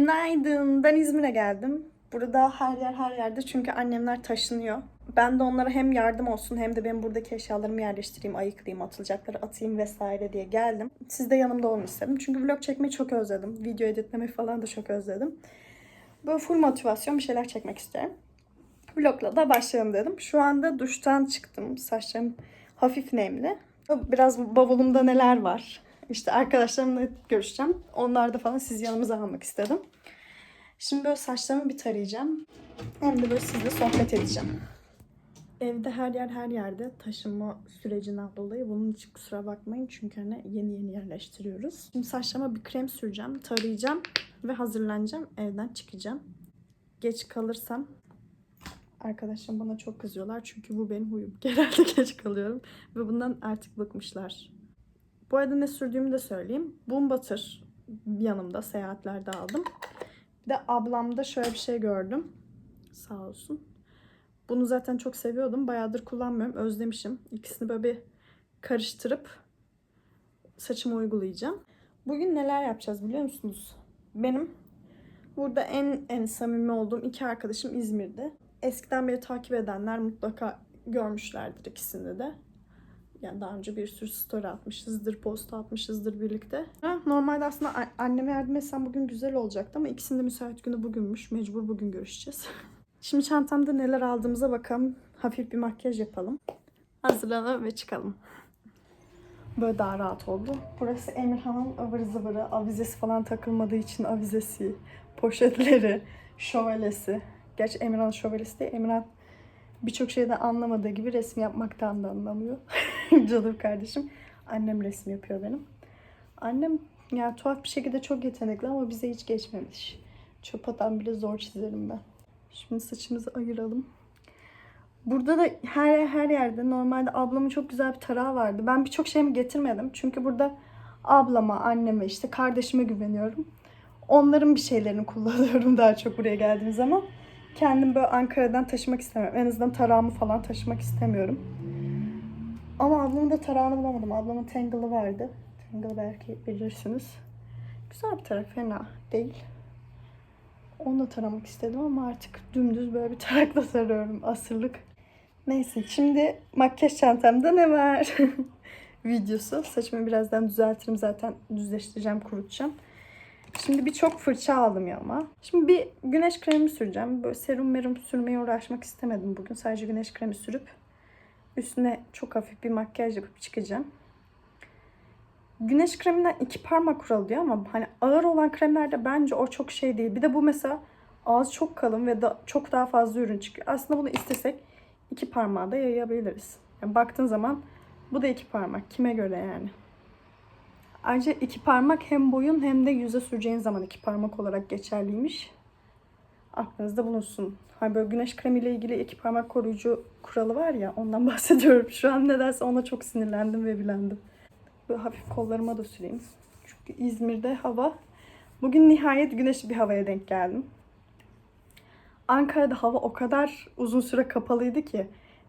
Günaydın. Ben İzmir'e geldim. Burada her yer her yerde çünkü annemler taşınıyor. Ben de onlara hem yardım olsun hem de benim buradaki eşyalarımı yerleştireyim, ayıklayayım, atılacakları atayım vesaire diye geldim. Siz de yanımda olun istedim. Çünkü vlog çekmeyi çok özledim. Video editlemeyi falan da çok özledim. Böyle full motivasyon bir şeyler çekmek istiyorum. Vlogla da başlayalım dedim. Şu anda duştan çıktım. Saçlarım hafif nemli. Biraz bavulumda neler var. İşte arkadaşlarımla görüşeceğim. Onlarda falan siz yanımıza almak istedim. Şimdi böyle saçlarımı bir tarayacağım. Hem de böyle sizle sohbet edeceğim. Evde her yer her yerde taşınma sürecinden dolayı bunun için kusura bakmayın. Çünkü hani yeni yeni yerleştiriyoruz. Şimdi saçlarıma bir krem süreceğim, tarayacağım ve hazırlanacağım. Evden çıkacağım. Geç kalırsam arkadaşlarım bana çok kızıyorlar. Çünkü bu benim huyum. Genelde geç kalıyorum. Ve bundan artık bıkmışlar. Bu arada ne sürdüğümü de söyleyeyim. Bum Butter yanımda seyahatlerde aldım. Bir de ablamda şöyle bir şey gördüm. Sağ olsun. Bunu zaten çok seviyordum. Bayağıdır kullanmıyorum. Özlemişim. İkisini böyle bir karıştırıp saçıma uygulayacağım. Bugün neler yapacağız biliyor musunuz? Benim burada en en samimi olduğum iki arkadaşım İzmir'de. Eskiden beri takip edenler mutlaka görmüşlerdir ikisini de. Yani daha önce bir sürü story atmışızdır, post atmışızdır birlikte. Normalde aslında anneme yardım etsem bugün güzel olacaktı ama ikisinin de müsait günü bugünmüş. Mecbur bugün görüşeceğiz. Şimdi çantamda neler aldığımıza bakalım. Hafif bir makyaj yapalım. Hazırlanalım ve çıkalım. Böyle daha rahat oldu. Burası Emirhan'ın ıvır zıvırı. Avizesi falan takılmadığı için avizesi, poşetleri, şövalesi. Gerçi Emirhan şövalesi değil. Emirhan birçok şeyden anlamadığı gibi resim yapmaktan da anlamıyor. Canım kardeşim. Annem resim yapıyor benim. Annem yani tuhaf bir şekilde çok yetenekli ama bize hiç geçmemiş. Çöp atan bile zor çizerim ben. Şimdi saçımızı ayıralım. Burada da her her yerde normalde ablamın çok güzel bir tarağı vardı. Ben birçok şeyimi getirmedim. Çünkü burada ablama, anneme, işte kardeşime güveniyorum. Onların bir şeylerini kullanıyorum daha çok buraya geldiğim zaman. Kendim böyle Ankara'dan taşımak istemiyorum. En azından tarağımı falan taşımak istemiyorum. Ama ablamın da tarağını bulamadım. Ablamın Tangle'ı vardı. Tangle belki bilirsiniz. Güzel bir tarak, fena değil. Onu da taramak istedim ama artık dümdüz böyle bir tarakla tarıyorum. Asırlık. Neyse şimdi makyaj çantamda ne var? Videosu. Saçımı birazdan düzeltirim zaten. Düzleştireceğim, kurutacağım. Şimdi birçok fırça aldım yanıma. Şimdi bir güneş kremi süreceğim. Böyle serum merum sürmeye uğraşmak istemedim bugün. Sadece güneş kremi sürüp üstüne çok hafif bir makyaj yapıp çıkacağım. Güneş kreminden iki parmak kuralı diyor ama hani ağır olan kremlerde bence o çok şey değil. Bir de bu mesela ağız çok kalın ve da, çok daha fazla ürün çıkıyor. Aslında bunu istesek iki parmağı da yayabiliriz. Yani baktığın zaman bu da iki parmak. Kime göre yani? Ayrıca iki parmak hem boyun hem de yüze süreceğin zaman iki parmak olarak geçerliymiş. Aklınızda bulunsun. Hani böyle güneş kremiyle ilgili iki parmak koruyucu kuralı var ya ondan bahsediyorum. Şu an nedense ona çok sinirlendim ve bilendim. Böyle hafif kollarıma da süreyim. Çünkü İzmir'de hava... Bugün nihayet güneşli bir havaya denk geldim. Ankara'da hava o kadar uzun süre kapalıydı ki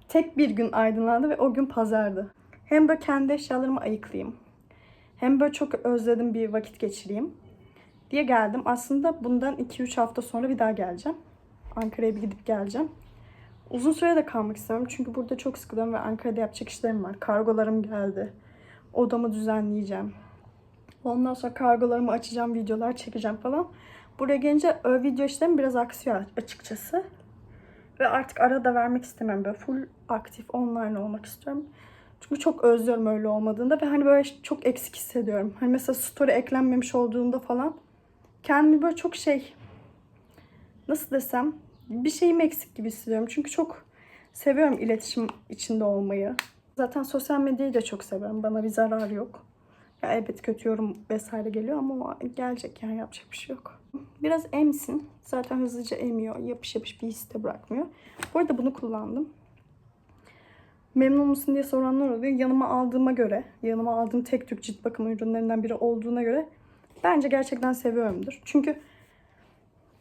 tek bir gün aydınlandı ve o gün pazardı. Hem böyle kendi eşyalarımı ayıklayayım. Hem böyle çok özledim bir vakit geçireyim diye geldim. Aslında bundan 2-3 hafta sonra bir daha geleceğim. Ankara'ya bir gidip geleceğim. Uzun süre de kalmak istemiyorum çünkü burada çok sıkılıyorum ve Ankara'da yapacak işlerim var. Kargolarım geldi. Odamı düzenleyeceğim. Ondan sonra kargolarımı açacağım, videolar çekeceğim falan. Buraya gelince ö, video işlerim biraz aksıyor açıkçası. Ve artık ara da vermek istemiyorum. Böyle full aktif online olmak istiyorum. Çünkü çok özlüyorum öyle olmadığında ve hani böyle çok eksik hissediyorum. Hani mesela story eklenmemiş olduğunda falan kendimi böyle çok şey nasıl desem bir şeyim eksik gibi hissediyorum. Çünkü çok seviyorum iletişim içinde olmayı. Zaten sosyal medyayı da çok seviyorum. Bana bir zarar yok. Ya elbet kötü yorum vesaire geliyor ama o gelecek yani yapacak bir şey yok. Biraz emsin. Zaten hızlıca emiyor. Yapış yapış bir his de bırakmıyor. Bu arada bunu kullandım. Memnun musun diye soranlar oluyor. Yanıma aldığıma göre, yanıma aldığım tek tük cilt bakım ürünlerinden biri olduğuna göre bence gerçekten seviyorumdur. Çünkü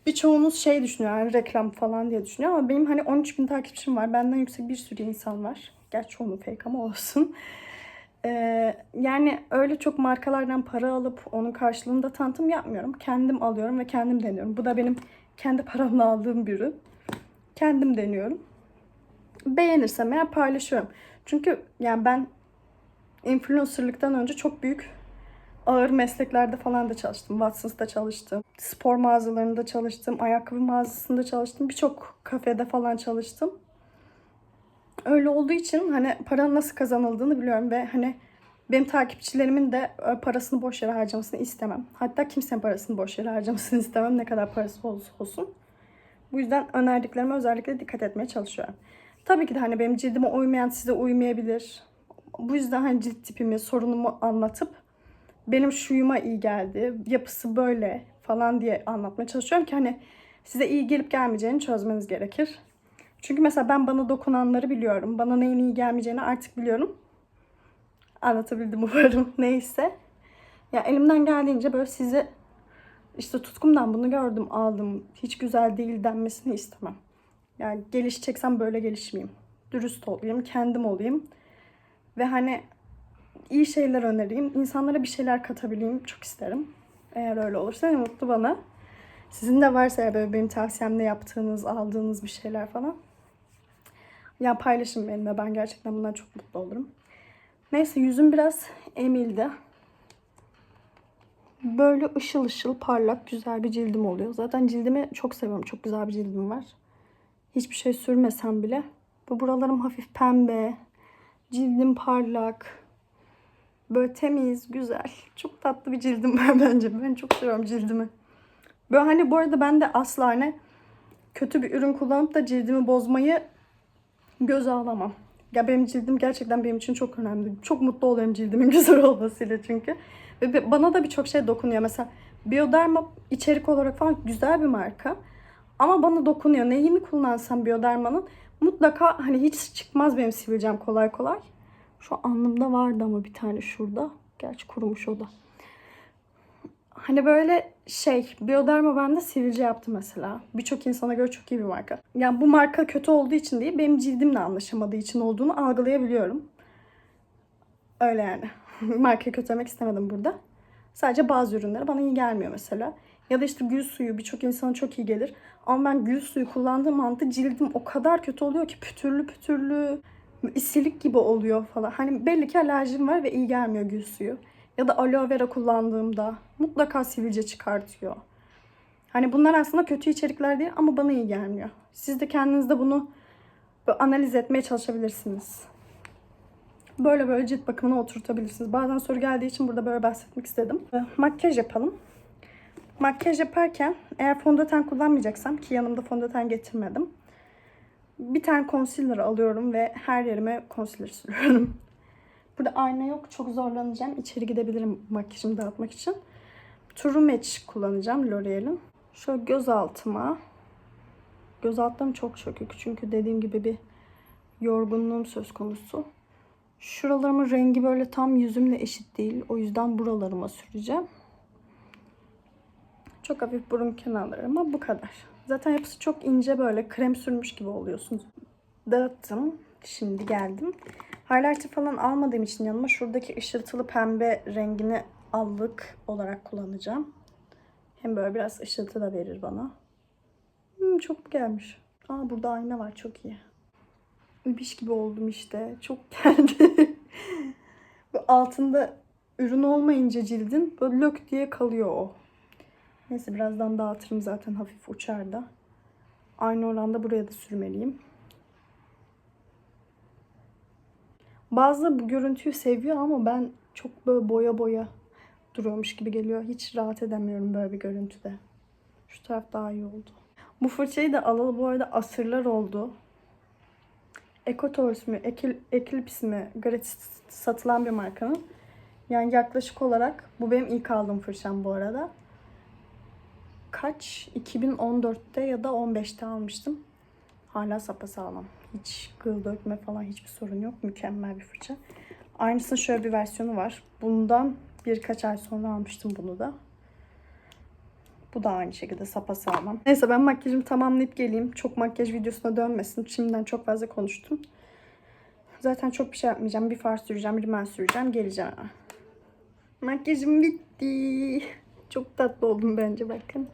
birçoğunuz şey düşünüyor yani reklam falan diye düşünüyor ama benim hani 13 bin takipçim var. Benden yüksek bir sürü insan var. Gerçi çoğunun fake ama olsun. Ee, yani öyle çok markalardan para alıp onun karşılığında tanıtım yapmıyorum. Kendim alıyorum ve kendim deniyorum. Bu da benim kendi paramla aldığım bir ürün. Kendim deniyorum. Beğenirsem eğer paylaşıyorum. Çünkü yani ben influencerlıktan önce çok büyük ağır mesleklerde falan da çalıştım. Watsons'ta çalıştım. Spor mağazalarında çalıştım. Ayakkabı mağazasında çalıştım. Birçok kafede falan çalıştım. Öyle olduğu için hani paranın nasıl kazanıldığını biliyorum ve hani benim takipçilerimin de e, parasını boş yere harcamasını istemem. Hatta kimsenin parasını boş yere harcamasını istemem ne kadar parası olursa olsun. Bu yüzden önerdiklerime özellikle dikkat etmeye çalışıyorum. Tabii ki de hani benim cildime uymayan size uymayabilir. Bu yüzden hani cilt tipimi, sorunumu anlatıp benim şuyuma iyi geldi, yapısı böyle falan diye anlatmaya çalışıyorum ki hani size iyi gelip gelmeyeceğini çözmeniz gerekir. Çünkü mesela ben bana dokunanları biliyorum. Bana neyin iyi gelmeyeceğini artık biliyorum. Anlatabildim umarım. Neyse. Ya elimden geldiğince böyle size işte tutkumdan bunu gördüm, aldım. Hiç güzel değil denmesini istemem. Yani gelişeceksem böyle gelişmeyeyim. Dürüst olayım, kendim olayım. Ve hani iyi şeyler önereyim. insanlara bir şeyler katabileyim çok isterim. Eğer öyle olursa ne mutlu bana. Sizin de varsa ya böyle benim tavsiyemle yaptığınız, aldığınız bir şeyler falan. Ya paylaşın benimle. Ben gerçekten bundan çok mutlu olurum. Neyse yüzüm biraz emildi. Böyle ışıl ışıl parlak güzel bir cildim oluyor. Zaten cildimi çok seviyorum. Çok güzel bir cildim var. Hiçbir şey sürmesem bile. Bu buralarım hafif pembe. Cildim parlak. Böyle temiz, güzel. Çok tatlı bir cildim var bence. Ben çok seviyorum cildimi. Böyle hani bu arada ben de asla hani kötü bir ürün kullanıp da cildimi bozmayı göze alamam. Ya benim cildim gerçekten benim için çok önemli. Çok mutlu oluyorum cildimin güzel olmasıyla çünkü. Ve bana da birçok şey dokunuyor. Mesela Bioderma içerik olarak falan güzel bir marka. Ama bana dokunuyor. Neyini kullansam Bioderma'nın mutlaka hani hiç çıkmaz benim sivilcem kolay kolay. Şu alnımda vardı ama bir tane şurada. Gerçi kurumuş o da. Hani böyle şey, Bioderma bende sivilce yaptı mesela. Birçok insana göre çok iyi bir marka. Yani bu marka kötü olduğu için değil, benim cildimle anlaşamadığı için olduğunu algılayabiliyorum. Öyle yani. Markayı kötülemek istemedim burada. Sadece bazı ürünleri bana iyi gelmiyor mesela. Ya da işte gül suyu birçok insana çok iyi gelir. Ama ben gül suyu kullandığım anda cildim o kadar kötü oluyor ki pütürlü pütürlü, isilik gibi oluyor falan. Hani belli ki alerjim var ve iyi gelmiyor gül suyu. Ya da aloe vera kullandığımda mutlaka sivilce çıkartıyor. Hani bunlar aslında kötü içerikler değil ama bana iyi gelmiyor. Siz de kendinizde bunu analiz etmeye çalışabilirsiniz. Böyle böyle cilt bakımına oturtabilirsiniz. Bazen soru geldiği için burada böyle bahsetmek istedim. Ee, Makyaj yapalım. Makyaj yaparken eğer fondöten kullanmayacaksam ki yanımda fondöten getirmedim. Bir tane concealer alıyorum ve her yerime concealer sürüyorum. Burada ayna yok. Çok zorlanacağım. İçeri gidebilirim makyajımı dağıtmak için. True Match kullanacağım L'Oreal'in. Şöyle göz altıma. Göz altlarım çok çökük. Çünkü dediğim gibi bir yorgunluğum söz konusu. Şuralarımın rengi böyle tam yüzümle eşit değil. O yüzden buralarıma süreceğim. Çok hafif burun kenarlarıma bu kadar. Zaten hepsi çok ince böyle krem sürmüş gibi oluyorsunuz. Dağıttım. Şimdi geldim. Highlighter falan almadığım için yanıma şuradaki ışıltılı pembe rengini allık olarak kullanacağım. Hem böyle biraz ışıltı da verir bana. Hmm, çok gelmiş. Aa burada ayna var çok iyi. Übiş gibi oldum işte. Çok geldi. Bu altında ürün olmayınca cildin böyle lök diye kalıyor o. Neyse birazdan dağıtırım zaten hafif uçar da. Aynı oranda buraya da sürmeliyim. Bazıları bu görüntüyü seviyor ama ben çok böyle boya boya duruyormuş gibi geliyor. Hiç rahat edemiyorum böyle bir görüntüde. Şu taraf daha iyi oldu. Bu fırçayı da alalı bu arada asırlar oldu. Ecotors mi, Eclipse mi gratis satılan bir markanın. Yani yaklaşık olarak bu benim ilk aldığım fırçam bu arada. Kaç? 2014'te ya da 15'te almıştım. Hala sapasağlam. Hiç kıl dökme falan hiçbir sorun yok. Mükemmel bir fırça. Aynısının şöyle bir versiyonu var. Bundan birkaç ay sonra almıştım bunu da. Bu da aynı şekilde sapasağlam. Neyse ben makyajımı tamamlayıp geleyim. Çok makyaj videosuna dönmesin. Şimdiden çok fazla konuştum. Zaten çok bir şey yapmayacağım. Bir far süreceğim, rimel süreceğim, geleceğim. Makyajım bitti. Çok tatlı oldum bence bakın.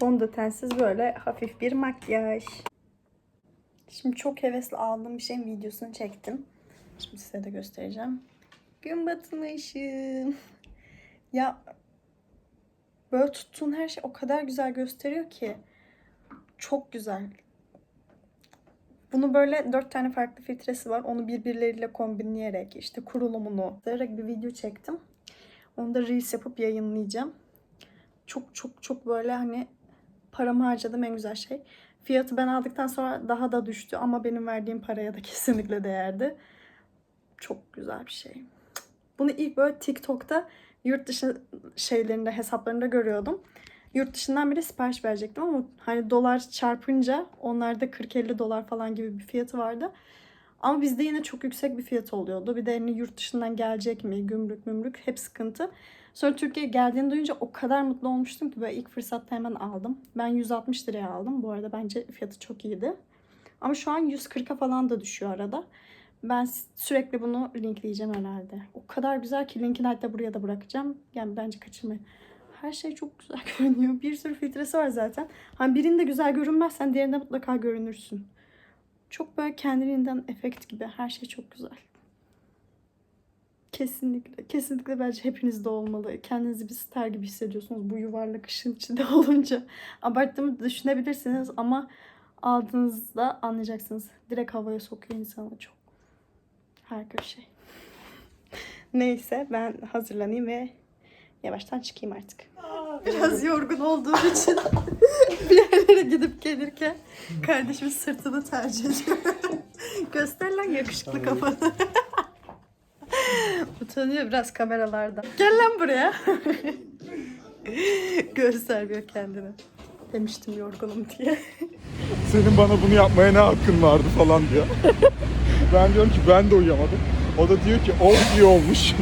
Fondötensiz böyle hafif bir makyaj. Şimdi çok hevesli aldığım bir şeyin videosunu çektim. Şimdi size de göstereceğim. Gün batımı ışığım. Ya böyle tuttuğun her şey o kadar güzel gösteriyor ki. Çok güzel. Bunu böyle dört tane farklı filtresi var. Onu birbirleriyle kombinleyerek işte kurulumunu vererek bir video çektim. Onu da Reels yapıp yayınlayacağım. Çok çok çok böyle hani paramı harcadım en güzel şey. Fiyatı ben aldıktan sonra daha da düştü ama benim verdiğim paraya da kesinlikle değerdi. Çok güzel bir şey. Bunu ilk böyle TikTok'ta yurt dışı şeylerinde hesaplarında görüyordum. Yurt dışından biri sipariş verecektim ama hani dolar çarpınca onlarda 40-50 dolar falan gibi bir fiyatı vardı. Ama bizde yine çok yüksek bir fiyat oluyordu. Bir de hani yurt dışından gelecek mi, gümrük mümrük hep sıkıntı. Sonra Türkiye'ye geldiğini duyunca o kadar mutlu olmuştum ki böyle ilk fırsatta hemen aldım. Ben 160 liraya aldım. Bu arada bence fiyatı çok iyiydi. Ama şu an 140'a falan da düşüyor arada. Ben sürekli bunu linkleyeceğim herhalde. O kadar güzel ki linkini hatta buraya da bırakacağım. Yani bence kaçırmayın. Her şey çok güzel görünüyor. Bir sürü filtresi var zaten. Hani birinde güzel görünmezsen diğerinde mutlaka görünürsün. Çok böyle kendiliğinden efekt gibi. Her şey çok güzel. Kesinlikle. Kesinlikle bence hepinizde olmalı. Kendinizi bir star gibi hissediyorsunuz bu yuvarlak ışın içinde olunca. Abarttığımı düşünebilirsiniz ama aldığınızda anlayacaksınız. Direkt havaya sokuyor insanı çok. Harika bir şey. Neyse ben hazırlanayım ve yavaştan çıkayım artık. Biraz yorgun olduğum için bir yerlere gidip gelirken kardeşimin sırtını tercih ediyorum. Göster lan yakışıklı kafanı. Utanıyor biraz kameralardan. Gel lan buraya. Göstermiyor kendini. Demiştim yorgunum diye. Senin bana bunu yapmaya ne hakkın vardı falan diyor. ben diyorum ki ben de uyuyamadım. O da diyor ki o iyi olmuş.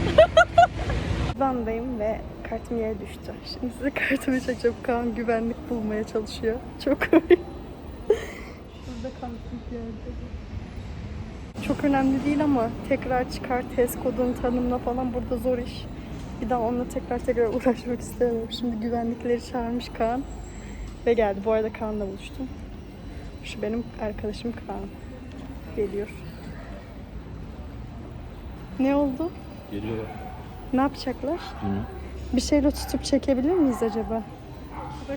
Van'dayım ve kartım yere düştü. Şimdi size kartımı çekeceğim. Kaan güvenlik bulmaya çalışıyor. Çok komik. Burada kartım yerde. Çok önemli değil ama tekrar çıkar test kodunu tanımla falan burada zor iş. Bir daha onunla tekrar tekrar uğraşmak istemiyorum. Şimdi güvenlikleri çağırmış Kaan. Ve geldi. Bu arada Kaan'la buluştum. Şu benim arkadaşım Kaan. Geliyor. Ne oldu? Geliyor. Ne yapacaklar? Bir şeyle tutup çekebilir miyiz acaba?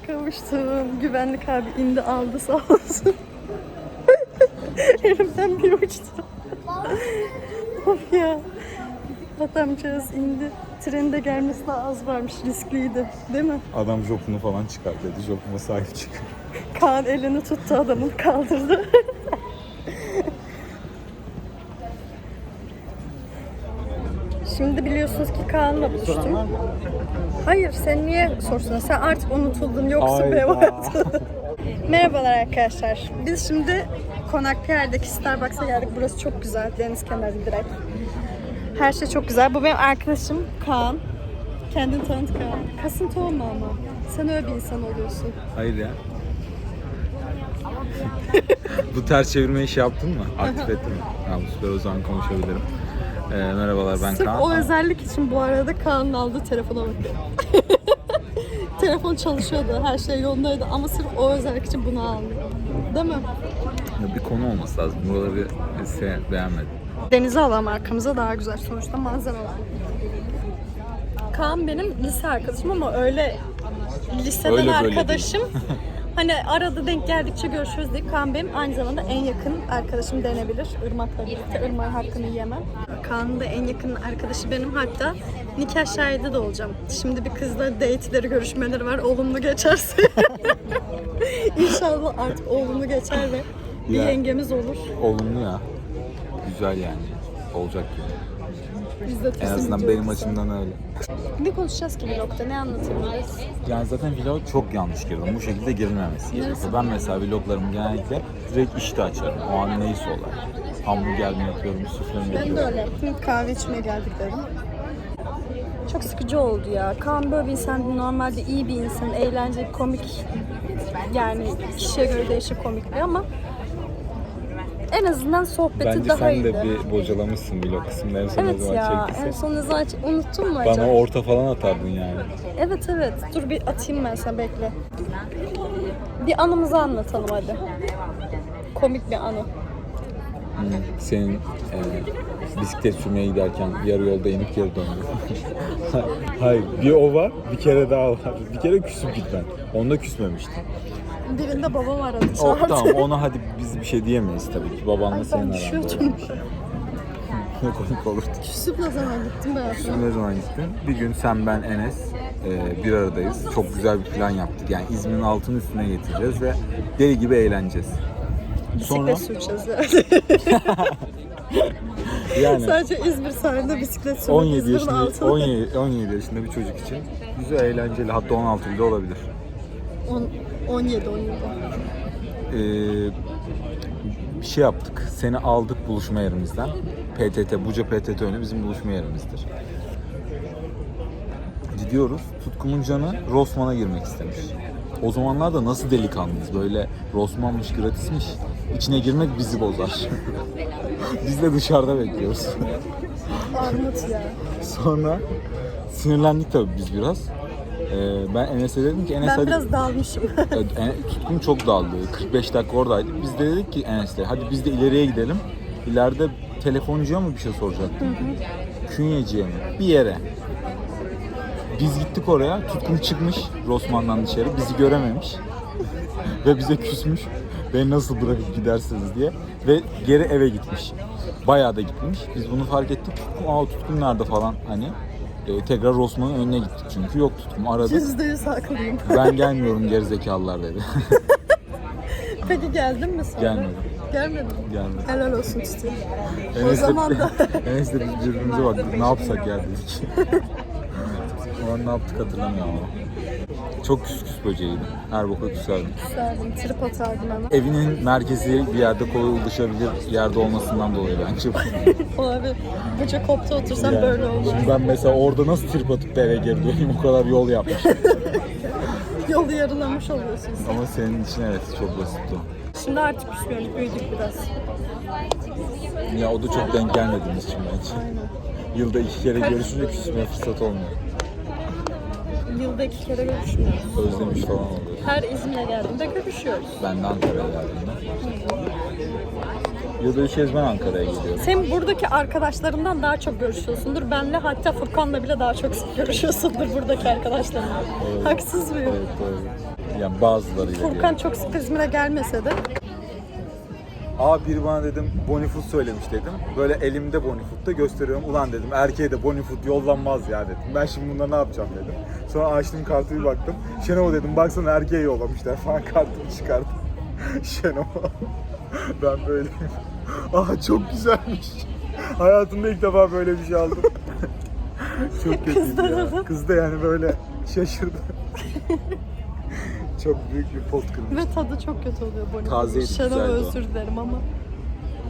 Kavuştum. Güvenlik abi indi aldı sağ olsun. Elimden bir uçtu. of ya. Adamcağız indi. Trenin de gelmesine az varmış. Riskliydi. Değil mi? Adam jopunu falan çıkar dedi. Jopuma sahip çık. Kaan elini tuttu adamın kaldırdı. Şimdi biliyorsunuz ki Kaan'la buluştum. Hayır sen niye sorsun? Sen artık unutuldun yoksun be. Merhabalar arkadaşlar. Biz şimdi Konak Starbucks'a geldik. Burası çok güzel. Deniz kenarı direkt. Her şey çok güzel. Bu benim arkadaşım Kaan. Kendini tanıt Kaan. Kasıntı olma ama. Sen öyle bir insan oluyorsun. Hayır ya. Bu ters çevirme işi yaptın mı? Aktif ettin mi? Tamam süper o zaman konuşabilirim. Ee, merhabalar ben Sırf Kaan. o özellik için bu arada Kaan'ın aldığı telefona bakın. Telefon çalışıyordu, her şey yolundaydı ama sırf o özellik için bunu aldı. Değil mi? Ya bir konu olması lazım. Buraları bir se- beğenmedim. Denize alalım arkamıza daha güzel sonuçta manzara var. Kaan benim lise arkadaşım ama öyle liseden Öyle böyle arkadaşım. hani arada denk geldikçe görüşürüz diye Kaan benim aynı zamanda en yakın arkadaşım denebilir. Irmak'la birlikte. Irmak'ın hakkını yiyemem. Kaan'ın da en yakın arkadaşı benim hatta nikah şahidi de olacağım. Şimdi bir kızla date'leri, görüşmeleri var. Olumlu geçerse. İnşallah artık olumlu geçer ve bir Ya. yengemiz olur. Olumlu ya. Güzel yani. Olacak gibi. Biz de En azından benim açımdan öyle. Ne konuşacağız ki vlogda? Ne anlatabiliriz? Yani zaten vlog çok yanlış girdim. Bu şekilde girilmemesi gerekiyor. Ben mesela vloglarımı genellikle direkt işte açarım. O an neyse olay. Hamburger mi yapıyorum, sufle mi Ben de yapıyorum. öyle yaptım. Kahve içmeye geldik dedim. Çok sıkıcı oldu ya. Kaan böyle bir insan normalde iyi bir insan, eğlenceli, komik. Yani kişiye göre değişir komikliği ama en azından sohbeti Bence daha sen iyiydi. de bir bocalamışsın vlog kısmında en son ne Evet zaman ya en çektiyse. son ne zaman çek- unuttun mu Bana acaba? orta falan atardın yani. Evet evet dur bir atayım ben sana bekle. Bir anımızı anlatalım hadi. Komik bir anı. Senin e, bisiklet sürmeye giderken yarı yolda inip geri döndün. Hayır bir o var bir kere daha var. Bir kere küsüp gitmen. Onda küsmemiştin. Birinde babam aradı O, çağırdı. tamam ona hadi biz bir şey diyemeyiz tabii ki. Babanla Ay senin ben aranda. düşüyordum. Ne komik olurdu. Küsüp ne zaman gittim ben? Şimdi ne zaman gittin? Bir gün sen, ben, Enes e, bir aradayız. Çok güzel bir plan yaptık. Yani İzmir'in altını üstüne getireceğiz ve deli gibi eğleneceğiz. Sonra Bisiklet süreceğiz yani. yani Sadece İzmir sahilinde bisiklet sürmek 17 İzmir'in yaşında altına. 17, 17 yaşında bir çocuk için güzel eğlenceli hatta 16 bile olabilir. On- 17 17. Ee, bir şey yaptık. Seni aldık buluşma yerimizden. PTT, Buca PTT önü bizim buluşma yerimizdir. Gidiyoruz. Tutkumun canı Rossmann'a girmek istemiş. O zamanlar da nasıl delikanlıyız. Böyle Rossmann'mış, gratismiş. İçine girmek bizi bozar. Biz de dışarıda bekliyoruz. Armut ya. Sonra sinirlendik tabii biz biraz. Ee, ben Enes'e dedim ki Enes Ben hadi biraz dalmışım. Evet, en- tutkum çok daldı. 45 dakika oradaydık. Biz de dedik ki Enes'le hadi biz de ileriye gidelim. İleride telefoncuya mı bir şey soracaktım? Künyeciye mi? Bir yere. Biz gittik oraya. Tutkum çıkmış Rosman'dan dışarı. Bizi görememiş. Ve bize küsmüş. Beni nasıl bırakıp gidersiniz diye. Ve geri eve gitmiş. Bayağı da gitmiş. Biz bunu fark ettik. Tutkum, aa Tutkum nerede falan hani. Ee, tekrar Rosman'ın önüne gittik çünkü yok Tutkum aradık. %100 haklıyım. Ben gelmiyorum gerizekalılar dedi. Peki geldin mi sonra? Gelmedim. Gelmedin mi? Gelmedim. Helal olsun tutayım. O zaman da Enes'le biz birbirimize baktık. Ne yapsak ya dedik. o an ne yaptık hatırlamıyorum ama. Çok küs küs böceğiydi. Her boka küserdim. isterdim. Trip atardım hemen. Evinin merkezi bir yerde kolay ulaşabilir yerde olmasından dolayı bence. Olabilir. Buca kopta otursan Yani böyle olmaz. Şimdi ben mesela orada nasıl trip atıp da eve geri döneyim o kadar yol yapmışım. Yolu yarılamış oluyorsunuz. Ama senin için evet çok basitti o. Şimdi artık küsmüyoruz. Büyüdük biraz. Ya o da çok denk gelmediğimiz için bence. Yılda iki kere görüşünce küsmeye fırsat olmuyor. Yılda iki kere görüşmüyoruz. Özlemiş falan oluyor. Her İzmir'e geldiğimde görüşüyoruz. Ben de Ankara'ya geldiğimde. Yılda üç kez ben Ankara'ya geliyorum. Sen buradaki arkadaşlarından daha çok görüşüyorsundur. Benle hatta Furkan'la bile daha çok sık görüşüyorsundur buradaki arkadaşlarımla. Haksız mıyım? Evet doğru. Yani bazılarıyla Furkan çok sık İzmir'e gelmese de Aa biri bana dedim Bonifoot söylemiş dedim. Böyle elimde Bonifoot'ta gösteriyorum. Ulan dedim erkeğe de Bonifoot yollanmaz ya dedim. Ben şimdi bunda ne yapacağım dedim. Sonra açtım kartı bir baktım. Şenova dedim baksana erkeğe yollamışlar falan kartımı çıkardım. Şenova. ben böyleyim. Aa çok güzelmiş. Hayatımda ilk defa böyle bir şey aldım. çok kötüydü ya. Kız da yani böyle şaşırdı. Çok büyük bir pot kırmış. ve tadı çok kötü oluyor. Tazeydi, Şenol güzeldi o. özür dilerim ama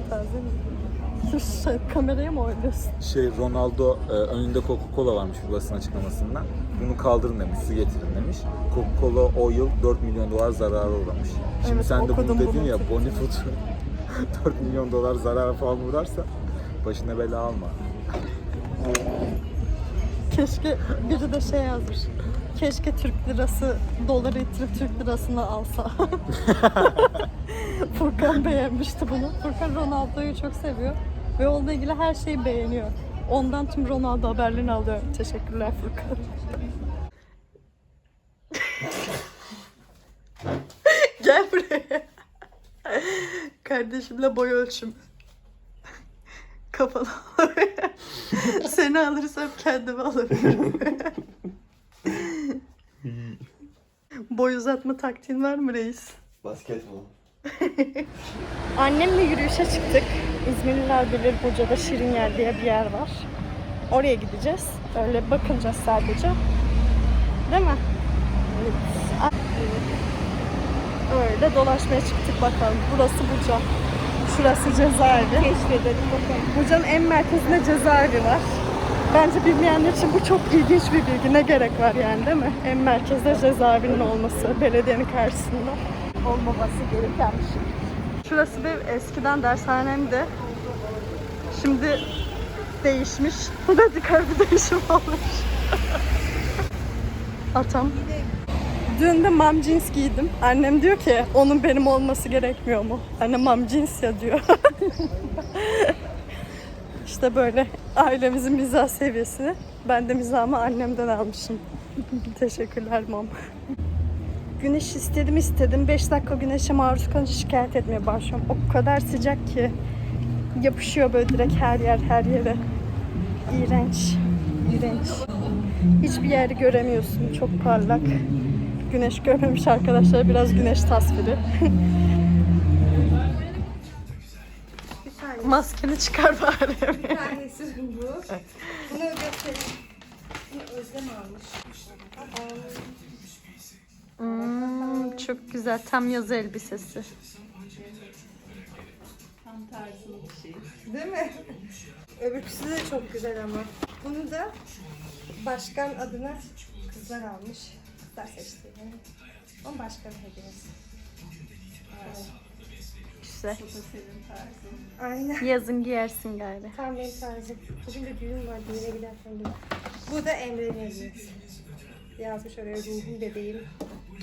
taze mi? Kameraya mı oynuyorsun? şey Ronaldo e, önünde Coca-Cola varmış bir basın açıklamasında. Bunu kaldırın demiş, su getirin demiş. Coca-Cola o yıl 4 milyon dolar zarara uğramış. Şimdi Evet, sen de okudum bunu dedin bunu. ya Bonifoot 4 milyon dolar zarara falan uğrarsa başına bela alma. Keşke biri de şey yazmış. Keşke Türk lirası doları itirip Türk lirasını alsa. Furkan beğenmişti bunu. Furkan Ronaldo'yu çok seviyor. Ve onunla ilgili her şeyi beğeniyor. Ondan tüm Ronaldo haberlerini alıyorum. Teşekkürler Furkan. Gel buraya. Kardeşimle boy ölçüm. Kafanı Seni alırsam kendimi alırım. Boy uzatma taktiğin var mı reis? Basketbol. Annemle yürüyüşe çıktık. İzmirliler bilir Buca'da Şirin Yer diye bir yer var. Oraya gideceğiz. Öyle bakınacağız sadece. Değil mi? Evet. Öyle dolaşmaya çıktık bakalım. Burası Buca. Şurası cezaevi. Keşfedelim bakalım. Buca'nın en merkezinde cezaevi var. Bence bilmeyenler için bu çok ilginç bir bilgi. Ne gerek var yani değil mi? En merkezde cezaevinin olması belediyenin karşısında. Olmaması gereken şey. Şurası bir eskiden dershanemdi. Şimdi değişmiş. Radikal bir değişim olmuş. Atam. Dün de mam jeans giydim. Annem diyor ki onun benim olması gerekmiyor mu? Anne mam jeans ya diyor. işte böyle ailemizin mizah seviyesi. Ben de mizahımı annemden almışım. Teşekkürler mam. Güneş istedim istedim. 5 dakika güneşe maruz kalınca şikayet etmeye başlıyorum. O kadar sıcak ki yapışıyor böyle direkt her yer her yere. İğrenç. İğrenç. Hiçbir yeri göremiyorsun. Çok parlak. Güneş görmemiş arkadaşlar. Biraz güneş tasviri. Maskeni çıkar bari. tanesi bu. Bunu göstereyim. Bunu Özlem almış. Hmm, çok güzel. Tam yaz elbisesi. Değil mi? Öbürküsü de çok güzel ama. Bunu da başkan adına kızlar almış. Kızlar seçti. Yani. Ama başkan hediyesi. Güzel. Aynen. Yazın giyersin galiba. Tam benim tarzım. Bugün de düğün var. Düğüne giderken de. Bu da Emre'nin hediyesi. Yazmış oraya ruhum bebeğim.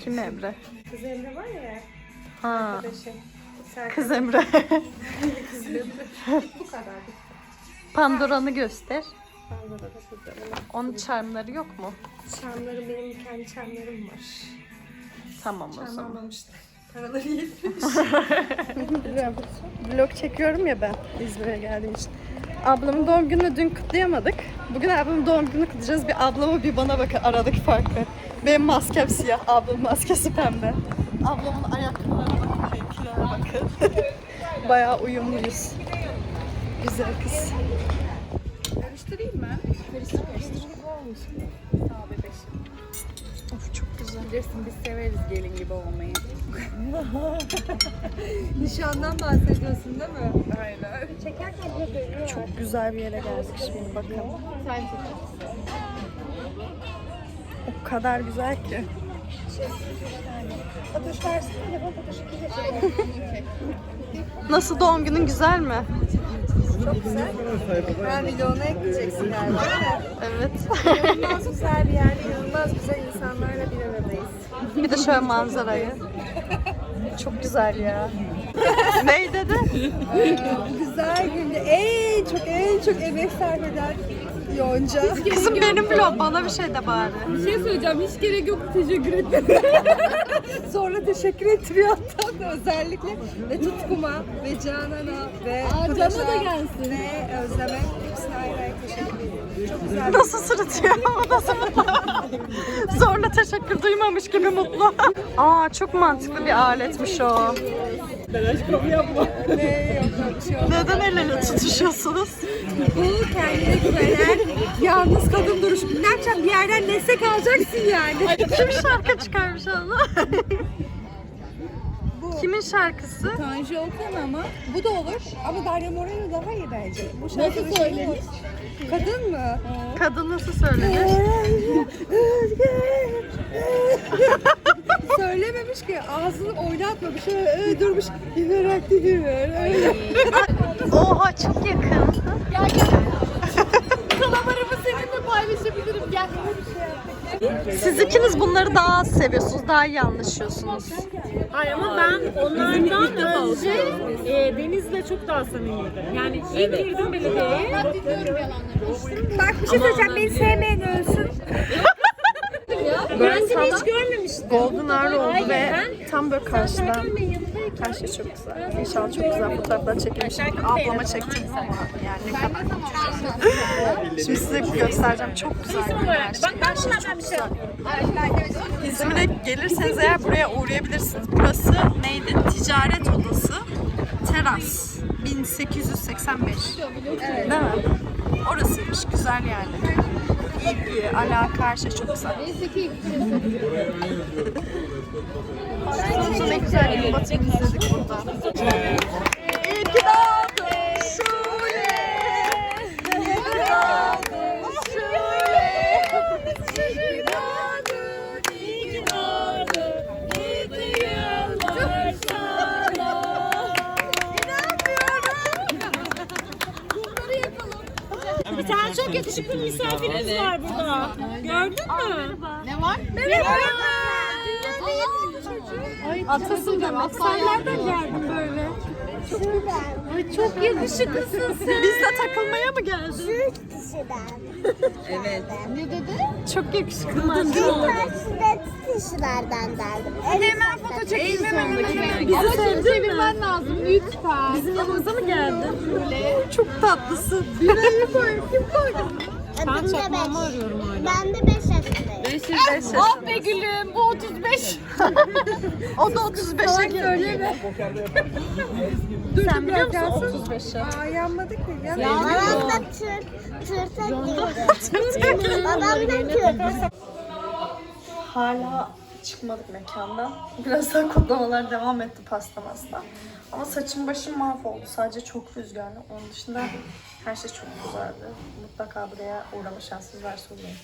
Kim Emre? Kız Emre var ya. Ha, Arkadaşım. Kız Emre. kız Emre. Bu kadar. Pandora'nı göster. De da güzel. Onun charmları yok mu? Çamlarım benim kendi çamlarım var. Tamam o zaman. almamışlar. Paraları yetmiş. Vlog çekiyorum ya ben İzmir'e geldiğim için. Ablamın doğum gününü dün kutlayamadık. Bugün ablamın doğum gününü kutlayacağız. Bir ablama bir bana bakın aradaki farkı. Benim maskem siyah, ablamın maskesi pembe. Ablamın ayakkabılarına bakın, renklere bakın. Bayağı uyumluyuz. Güzel kız. Karıştırayım mı? Karıştır karıştır. Bilirsin biz severiz gelin gibi olmayı. Nişandan bahsediyorsun değil mi? Aynen. Çekerken bile görüyor. Çok güzel bir yere geldik şimdi bakın. O kadar güzel ki. Fatoş versin de Fatoş'u çekeyim. Nasıl doğum günün güzel mi? Çok güzel. Ben videona ekleyeceksin galiba değil mi? Evet. İnanılmaz güzel bir yerde, inanılmaz güzel insanlarla bir aradayız. Bir de şöyle manzarayı. Çok güzel ya. Ney dedi? Güzel günde en çok en çok emek sarf eden Yonca. Kızım benim vlog bana bir şey de bari. Bir şey söyleyeceğim hiç gerek yok teşekkür ederim. Sonra teşekkür ettiriyor hatta da özellikle ve Tutkum'a ve Canan'a ve Aa, Kudaş'a da gelsin. ve Özlem'e hepsine ayrı ayrı teşekkür ediyorum. Çok güzel. Nasıl sırıtıyor? Nasıl? Zorla teşekkür duymamış gibi mutlu. Aa çok mantıklı bir aletmiş o. Neden el ele tutuşuyorsunuz? Bu kendine güvenen yalnız kadın duruşu. Ne yapacağım bir yerden destek alacaksın yani. Kim şarkı çıkarmış onu? Kimin şarkısı? Tanju Okan ama. Bu da olur ama Daria Moreno daha iyi bence. Bu şarkı Nasıl söylenir? Kadın mı? Kadın nasıl söylenir? Söylememiş ki ağzını oynatmamış öyle, öyle durmuş hiperaktif gibi öyle. Oha çok yakın. Kalamarımı seninle paylaşabilirim gel. Siz ikiniz bunları daha az seviyorsunuz, daha iyi anlaşıyorsunuz. Hayır ama ben onlardan önce e, Deniz'le çok daha samimiydim. Yani ilk girdim belediyeye. Ben dinliyorum yalanları. Bak bir şey söyleyeceğim beni sevmeyen ölsün. Ben seni hiç görmemiştim. Golden Hour oldu ve tam böyle karşıdan her şey çok güzel. İnşallah çok güzel fotoğraflar çekilmişim. Ablama çektiğim zaman yani ne kadar Şimdi size göstereceğim. Çok güzel bir yer. Bak ben bunlardan bir şey İzmir'e gelirseniz eğer buraya uğrayabilirsiniz. Burası neydi? Ticaret Odası. Teras. 1885. Değil mi? Orasıymış. Güzel yani. İlgi, alaka, her şey çok güzel. Neyse ki Sonuçta ne güzel bir batı izledik burada. Çok yakışıklı bir misafirimiz var burada. Gördün mü? Ne var? Atasın demek. Sen nereden geldin böyle? Ay çok yakışıklısın sen. Bizle takılmaya mı geldin? Ne dedi? Çok yakışıklıydın değil mi? kişilerden derdim. Hemen foto çekeyim hemen hemen hemen. Bizi sevdin mi? Lazım lütfen. Bizim yanımıza mı geldin? Çok tatlısın. Ben de çakmağımı 5. arıyorum hala. Ben de 5 yaşındayım. Ah be gülüm bu 35. O da 35'e geldi. Sen biliyor musun 35'e? Aa yanmadı ki. Yan Babam da Türk. Türk girdi. Babam da Türk. Hala çıkmadık mekandan. Biraz daha kutlamalar devam etti pasta masta. Ama saçım başım mahvoldu. Sadece çok rüzgarlı. Onun dışında her şey çok güzeldi. Mutlaka buraya uğrama şansınız varsa uğrayın.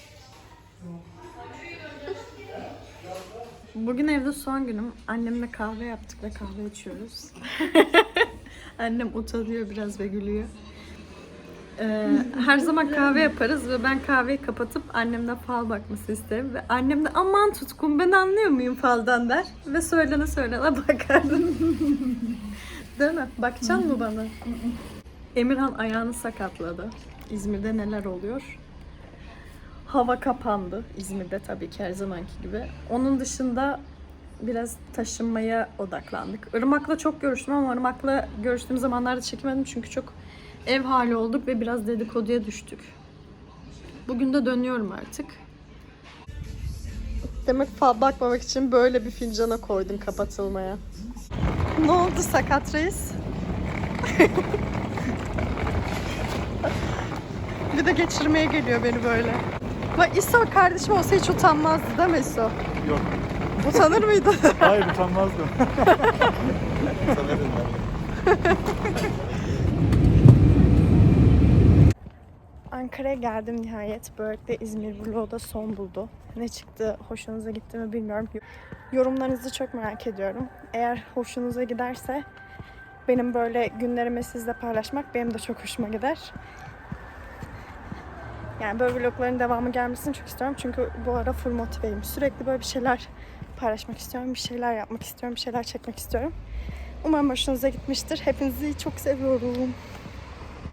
Bugün evde son günüm. Annemle kahve yaptık ve kahve içiyoruz. Annem utanıyor biraz ve gülüyor. Ee, her zaman kahve yaparız ve ben kahveyi kapatıp annemden fal bakması isterim. Ve annem de aman tutkun ben anlıyor muyum faldan der. Ve söylene söylene bakardım. Değil mi? Bakacaksın mı bana? Emirhan ayağını sakatladı. İzmir'de neler oluyor? Hava kapandı. İzmir'de tabii ki her zamanki gibi. Onun dışında biraz taşınmaya odaklandık. Irmak'la çok görüştüm ama Irmak'la görüştüğüm zamanlarda çekemedim çünkü çok ev hali olduk ve biraz dedikoduya düştük. Bugün de dönüyorum artık. Demek fal bakmamak için böyle bir fincana koydun kapatılmaya. Ne oldu sakat reis? bir de geçirmeye geliyor beni böyle. Bak İso kardeşim olsa hiç utanmazdı değil mi İso? Yok. Utanır mıydı? Hayır utanmazdım. Ankara'ya geldim nihayet. Böylelikle İzmir vlogu da son buldu. Ne çıktı, hoşunuza gitti mi bilmiyorum. Yorumlarınızı çok merak ediyorum. Eğer hoşunuza giderse benim böyle günlerimi sizle paylaşmak benim de çok hoşuma gider. Yani böyle vlogların devamı gelmesini çok istiyorum. Çünkü bu ara full motiveyim. Sürekli böyle bir şeyler paylaşmak istiyorum. Bir şeyler yapmak istiyorum. Bir şeyler çekmek istiyorum. Umarım hoşunuza gitmiştir. Hepinizi çok seviyorum.